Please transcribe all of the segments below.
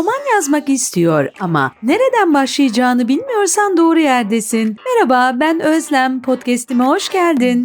roman yazmak istiyor ama nereden başlayacağını bilmiyorsan doğru yerdesin. Merhaba ben Özlem, podcast'ime hoş geldin.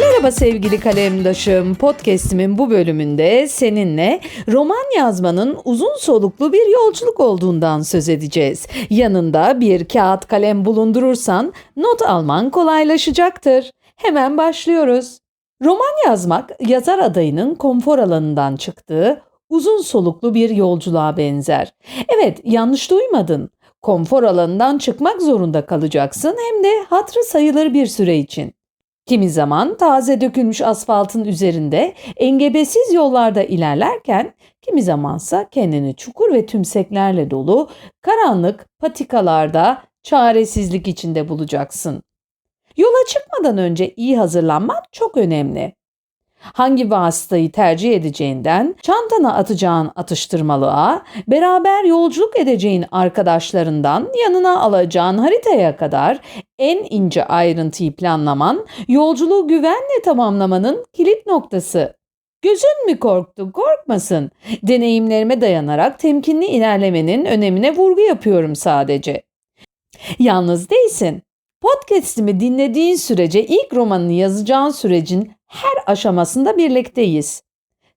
Merhaba sevgili kalemdaşım. Podcast'imin bu bölümünde seninle roman yazmanın uzun soluklu bir yolculuk olduğundan söz edeceğiz. Yanında bir kağıt kalem bulundurursan not alman kolaylaşacaktır. Hemen başlıyoruz. Roman yazmak yazar adayının konfor alanından çıktığı uzun soluklu bir yolculuğa benzer. Evet, yanlış duymadın. Konfor alanından çıkmak zorunda kalacaksın hem de hatrı sayılır bir süre için. Kimi zaman taze dökülmüş asfaltın üzerinde engebesiz yollarda ilerlerken kimi zamansa kendini çukur ve tümseklerle dolu karanlık patikalarda çaresizlik içinde bulacaksın. Yola çıkmadan önce iyi hazırlanmak çok önemli. Hangi vasıtayı tercih edeceğinden, çantana atacağın atıştırmalığa, beraber yolculuk edeceğin arkadaşlarından yanına alacağın haritaya kadar en ince ayrıntıyı planlaman, yolculuğu güvenle tamamlamanın kilit noktası. Gözün mü korktu? Korkmasın. Deneyimlerime dayanarak temkinli ilerlemenin önemine vurgu yapıyorum sadece. Yalnız değilsin. Podcast'imi dinlediğin sürece ilk romanını yazacağın sürecin her aşamasında birlikteyiz.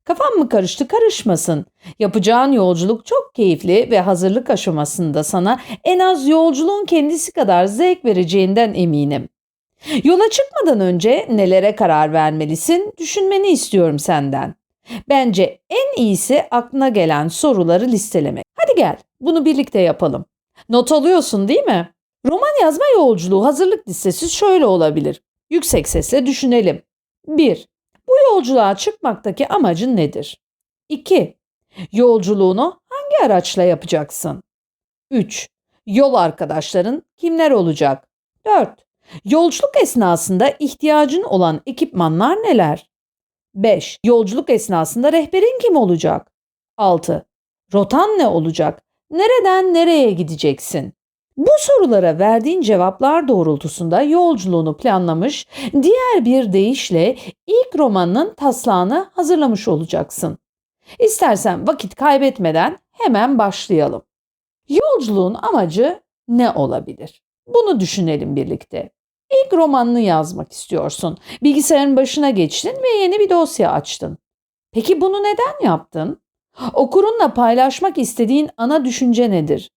Kafam mı karıştı karışmasın. Yapacağın yolculuk çok keyifli ve hazırlık aşamasında sana en az yolculuğun kendisi kadar zevk vereceğinden eminim. Yola çıkmadan önce nelere karar vermelisin düşünmeni istiyorum senden. Bence en iyisi aklına gelen soruları listelemek. Hadi gel bunu birlikte yapalım. Not alıyorsun değil mi? Roman yazma yolculuğu hazırlık listesi şöyle olabilir. Yüksek sesle düşünelim. 1. Bu yolculuğa çıkmaktaki amacın nedir? 2. Yolculuğunu hangi araçla yapacaksın? 3. Yol arkadaşların kimler olacak? 4. Yolculuk esnasında ihtiyacın olan ekipmanlar neler? 5. Yolculuk esnasında rehberin kim olacak? 6. Rotan ne olacak? Nereden nereye gideceksin? Bu sorulara verdiğin cevaplar doğrultusunda yolculuğunu planlamış, diğer bir deyişle ilk romanının taslağını hazırlamış olacaksın. İstersen vakit kaybetmeden hemen başlayalım. Yolculuğun amacı ne olabilir? Bunu düşünelim birlikte. İlk romanını yazmak istiyorsun. Bilgisayarın başına geçtin ve yeni bir dosya açtın. Peki bunu neden yaptın? Okurunla paylaşmak istediğin ana düşünce nedir?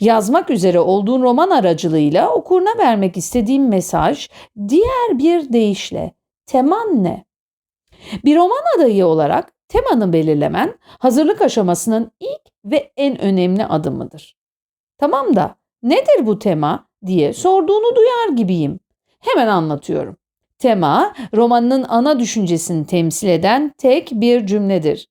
Yazmak üzere olduğun roman aracılığıyla okuruna vermek istediğin mesaj diğer bir deyişle teman ne? Bir roman adayı olarak temanı belirlemen hazırlık aşamasının ilk ve en önemli adımıdır. Tamam da nedir bu tema diye sorduğunu duyar gibiyim. Hemen anlatıyorum. Tema romanının ana düşüncesini temsil eden tek bir cümledir.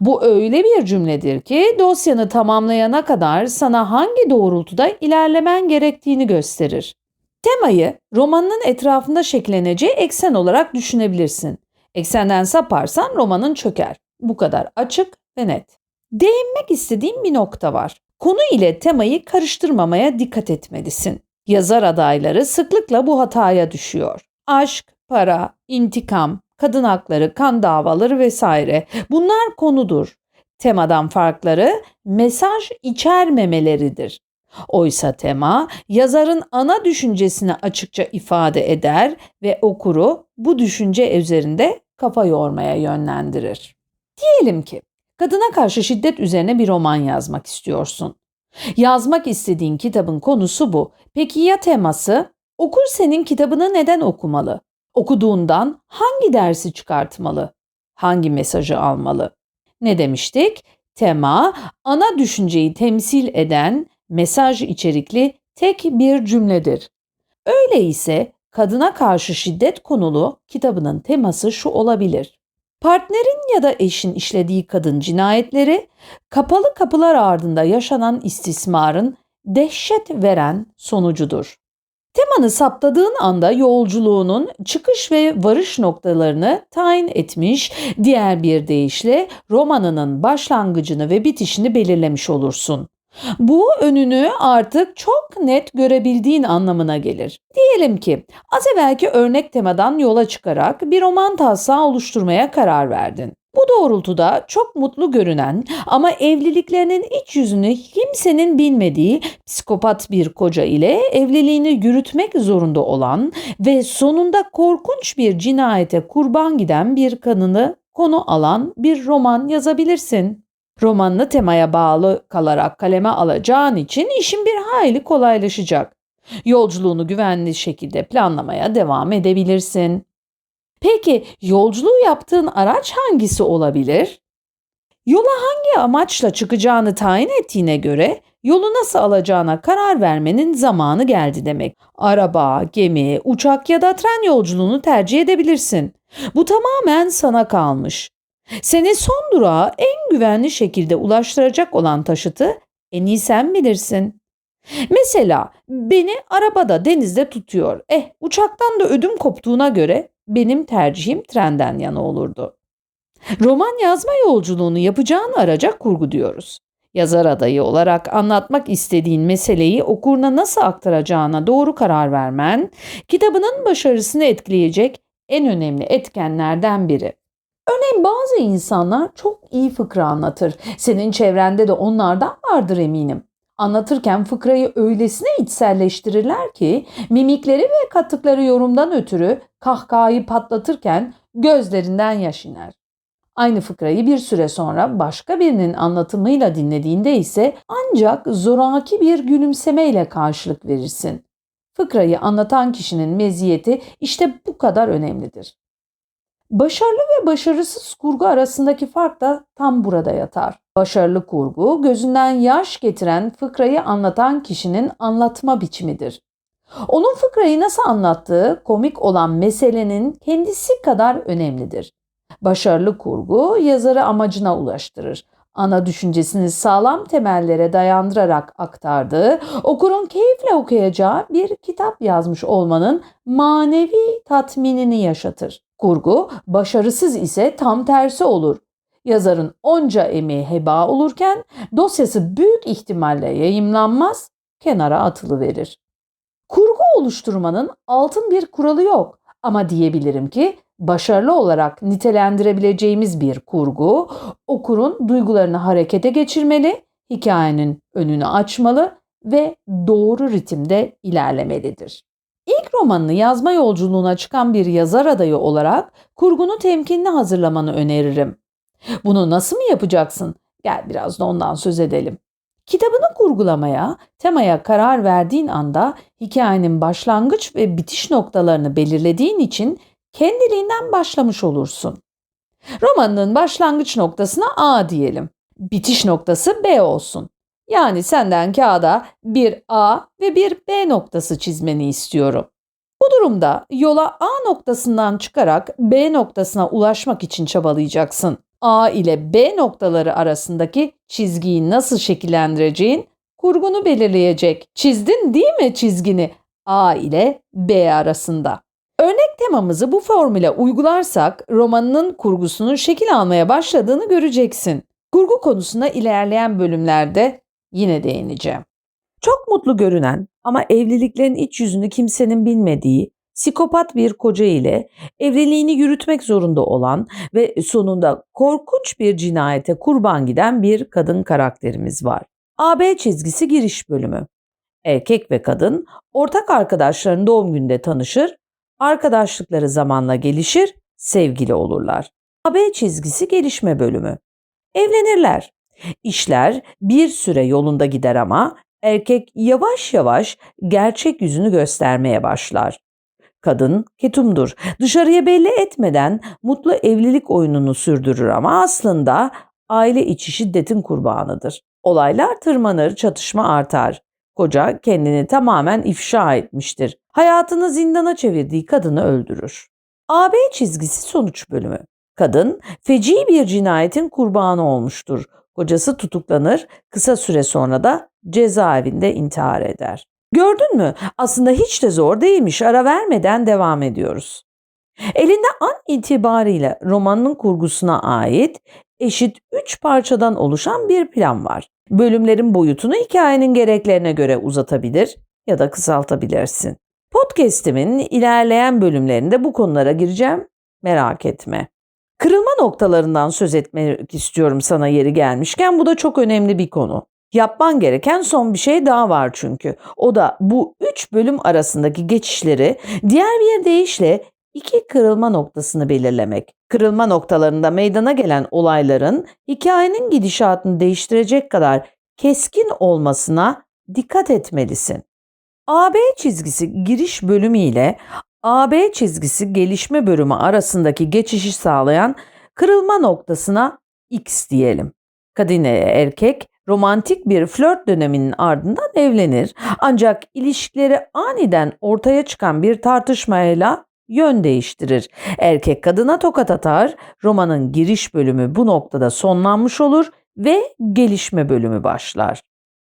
Bu öyle bir cümledir ki dosyanı tamamlayana kadar sana hangi doğrultuda ilerlemen gerektiğini gösterir. Temayı romanın etrafında şekilleneceği eksen olarak düşünebilirsin. Eksenden saparsan romanın çöker. Bu kadar açık ve net. Değinmek istediğim bir nokta var. Konu ile temayı karıştırmamaya dikkat etmelisin. Yazar adayları sıklıkla bu hataya düşüyor. Aşk, para, intikam, kadın hakları, kan davaları vesaire. Bunlar konudur. Temadan farkları mesaj içermemeleridir. Oysa tema yazarın ana düşüncesini açıkça ifade eder ve okuru bu düşünce üzerinde kafa yormaya yönlendirir. Diyelim ki kadına karşı şiddet üzerine bir roman yazmak istiyorsun. Yazmak istediğin kitabın konusu bu. Peki ya teması? Okur senin kitabını neden okumalı? Okuduğundan hangi dersi çıkartmalı? Hangi mesajı almalı? Ne demiştik? Tema ana düşünceyi temsil eden mesaj içerikli tek bir cümledir. Öyleyse kadına karşı şiddet konulu kitabının teması şu olabilir. Partnerin ya da eşin işlediği kadın cinayetleri kapalı kapılar ardında yaşanan istismarın dehşet veren sonucudur. Temanı saptadığın anda yolculuğunun çıkış ve varış noktalarını tayin etmiş, diğer bir deyişle romanının başlangıcını ve bitişini belirlemiş olursun. Bu önünü artık çok net görebildiğin anlamına gelir. Diyelim ki az evvelki örnek temadan yola çıkarak bir roman taslağı oluşturmaya karar verdin. Bu doğrultuda çok mutlu görünen ama evliliklerinin iç yüzünü kimsenin bilmediği psikopat bir koca ile evliliğini yürütmek zorunda olan ve sonunda korkunç bir cinayete kurban giden bir kadını konu alan bir roman yazabilirsin. Romanını temaya bağlı kalarak kaleme alacağın için işin bir hayli kolaylaşacak. Yolculuğunu güvenli şekilde planlamaya devam edebilirsin. Peki yolculuğu yaptığın araç hangisi olabilir? Yola hangi amaçla çıkacağını tayin ettiğine göre yolu nasıl alacağına karar vermenin zamanı geldi demek. Araba, gemi, uçak ya da tren yolculuğunu tercih edebilirsin. Bu tamamen sana kalmış. Seni son durağa en güvenli şekilde ulaştıracak olan taşıtı en iyi sen bilirsin. Mesela beni arabada denizde tutuyor. Eh uçaktan da ödüm koptuğuna göre benim tercihim trenden yana olurdu. Roman yazma yolculuğunu yapacağın araca kurgu diyoruz. Yazar adayı olarak anlatmak istediğin meseleyi okuruna nasıl aktaracağına doğru karar vermen, kitabının başarısını etkileyecek en önemli etkenlerden biri. Örneğin bazı insanlar çok iyi fıkra anlatır. Senin çevrende de onlardan vardır eminim. Anlatırken fıkrayı öylesine içselleştirirler ki mimikleri ve kattıkları yorumdan ötürü kahkahayı patlatırken gözlerinden yaş iner. Aynı fıkrayı bir süre sonra başka birinin anlatımıyla dinlediğinde ise ancak zoraki bir gülümsemeyle karşılık verirsin. Fıkrayı anlatan kişinin meziyeti işte bu kadar önemlidir. Başarılı ve başarısız kurgu arasındaki fark da tam burada yatar. Başarılı kurgu gözünden yaş getiren fıkrayı anlatan kişinin anlatma biçimidir. Onun fıkrayı nasıl anlattığı komik olan meselenin kendisi kadar önemlidir. Başarılı kurgu yazarı amacına ulaştırır. Ana düşüncesini sağlam temellere dayandırarak aktardığı, okurun keyifle okuyacağı bir kitap yazmış olmanın manevi tatminini yaşatır. Kurgu başarısız ise tam tersi olur. Yazarın onca emeği heba olurken dosyası büyük ihtimalle yayımlanmaz, kenara atılı verir. Kurgu oluşturmanın altın bir kuralı yok ama diyebilirim ki başarılı olarak nitelendirebileceğimiz bir kurgu okurun duygularını harekete geçirmeli, hikayenin önünü açmalı ve doğru ritimde ilerlemelidir. İlk romanını yazma yolculuğuna çıkan bir yazar adayı olarak kurgunu temkinli hazırlamanı öneririm. Bunu nasıl mı yapacaksın? Gel biraz da ondan söz edelim. Kitabını kurgulamaya, temaya karar verdiğin anda hikayenin başlangıç ve bitiş noktalarını belirlediğin için kendiliğinden başlamış olursun. Romanının başlangıç noktasına A diyelim. Bitiş noktası B olsun. Yani senden kağıda bir A ve bir B noktası çizmeni istiyorum. Bu durumda yola A noktasından çıkarak B noktasına ulaşmak için çabalayacaksın. A ile B noktaları arasındaki çizgiyi nasıl şekillendireceğin kurgunu belirleyecek. Çizdin değil mi çizgini A ile B arasında? Örnek temamızı bu formüle uygularsak romanının kurgusunun şekil almaya başladığını göreceksin. Kurgu konusuna ilerleyen bölümlerde yine değineceğim. Çok mutlu görünen ama evliliklerin iç yüzünü kimsenin bilmediği psikopat bir koca ile evliliğini yürütmek zorunda olan ve sonunda korkunç bir cinayete kurban giden bir kadın karakterimiz var. AB çizgisi giriş bölümü. Erkek ve kadın ortak arkadaşların doğum günde tanışır, arkadaşlıkları zamanla gelişir, sevgili olurlar. AB çizgisi gelişme bölümü. Evlenirler. İşler bir süre yolunda gider ama erkek yavaş yavaş gerçek yüzünü göstermeye başlar. Kadın ketumdur. Dışarıya belli etmeden mutlu evlilik oyununu sürdürür ama aslında aile içi şiddetin kurbanıdır. Olaylar tırmanır, çatışma artar. Koca kendini tamamen ifşa etmiştir. Hayatını zindana çevirdiği kadını öldürür. AB çizgisi sonuç bölümü. Kadın feci bir cinayetin kurbanı olmuştur. Kocası tutuklanır, kısa süre sonra da cezaevinde intihar eder. Gördün mü? Aslında hiç de zor değilmiş. Ara vermeden devam ediyoruz. Elinde an itibariyle romanın kurgusuna ait eşit üç parçadan oluşan bir plan var. Bölümlerin boyutunu hikayenin gereklerine göre uzatabilir ya da kısaltabilirsin. Podcast'imin ilerleyen bölümlerinde bu konulara gireceğim. Merak etme. Kırılma noktalarından söz etmek istiyorum sana yeri gelmişken bu da çok önemli bir konu. Yapman gereken son bir şey daha var çünkü. O da bu üç bölüm arasındaki geçişleri diğer bir deyişle iki kırılma noktasını belirlemek. Kırılma noktalarında meydana gelen olayların hikayenin gidişatını değiştirecek kadar keskin olmasına dikkat etmelisin. AB çizgisi giriş bölümü ile AB çizgisi gelişme bölümü arasındaki geçişi sağlayan kırılma noktasına X diyelim. Kadın erkek romantik bir flört döneminin ardından evlenir. Ancak ilişkileri aniden ortaya çıkan bir tartışmayla yön değiştirir. Erkek kadına tokat atar. Romanın giriş bölümü bu noktada sonlanmış olur ve gelişme bölümü başlar.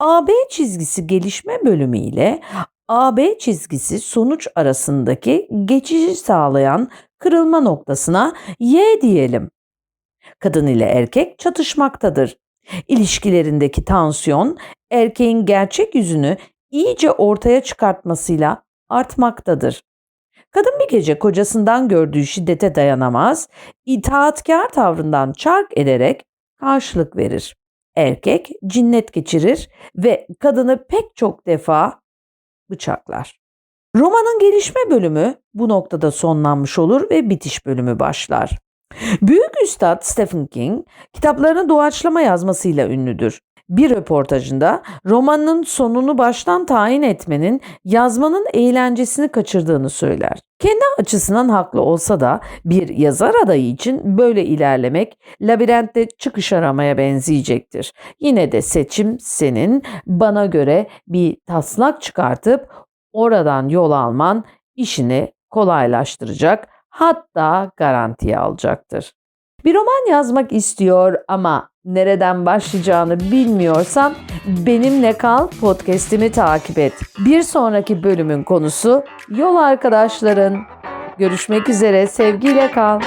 AB çizgisi gelişme bölümü ile AB çizgisi sonuç arasındaki geçişi sağlayan kırılma noktasına Y diyelim. Kadın ile erkek çatışmaktadır. İlişkilerindeki tansiyon erkeğin gerçek yüzünü iyice ortaya çıkartmasıyla artmaktadır. Kadın bir gece kocasından gördüğü şiddete dayanamaz, itaatkar tavrından çark ederek karşılık verir. Erkek cinnet geçirir ve kadını pek çok defa bıçaklar. Romanın gelişme bölümü bu noktada sonlanmış olur ve bitiş bölümü başlar. Büyük Üstad Stephen King kitaplarını doğaçlama yazmasıyla ünlüdür. Bir röportajında romanın sonunu baştan tayin etmenin yazmanın eğlencesini kaçırdığını söyler. Kendi açısından haklı olsa da bir yazar adayı için böyle ilerlemek labirentte çıkış aramaya benzeyecektir. Yine de seçim senin bana göre bir taslak çıkartıp oradan yol alman işini kolaylaştıracak hatta garantiye alacaktır. Bir roman yazmak istiyor ama nereden başlayacağını bilmiyorsan benimle kal podcast'imi takip et. Bir sonraki bölümün konusu yol arkadaşların. Görüşmek üzere sevgiyle kal.